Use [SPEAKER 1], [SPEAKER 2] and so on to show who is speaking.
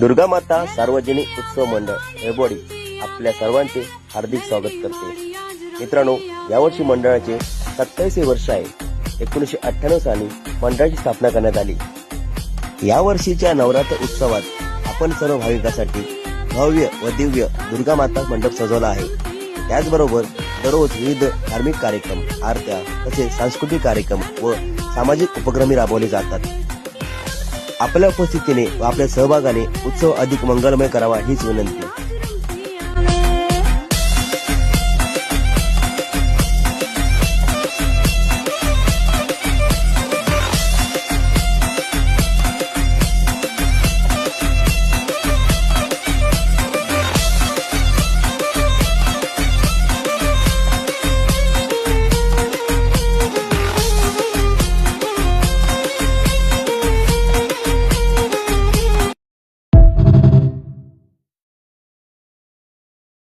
[SPEAKER 1] दुर्गा माता सार्वजनिक उत्सव मंडळ हेबोडी आपल्या सर्वांचे हार्दिक स्वागत करते. मित्रांनो यावर्षी मंडळाचे सत्तावीसवे वर्ष आहे. एकोणीसशे अठ्ठ्याण्णव साली मंडळाची स्थापना करण्यात आली. या वर्षीच्या नवरात्र उत्सवात आपण सर्व भाविकांसाठी भव्य व दिव्य दुर्गा माता मंडप सजवला आहे. त्याचबरोबर दररोज विविध धार्मिक कार्यक्रम आरत्या तसेच सांस्कृतिक कार्यक्रम व सामाजिक उपक्रमही राबवले जातात. आपल्या उपस्थितीने व आपल्या सहभागाने उत्सव अधिक मंगलमय करावा हीच विनंती.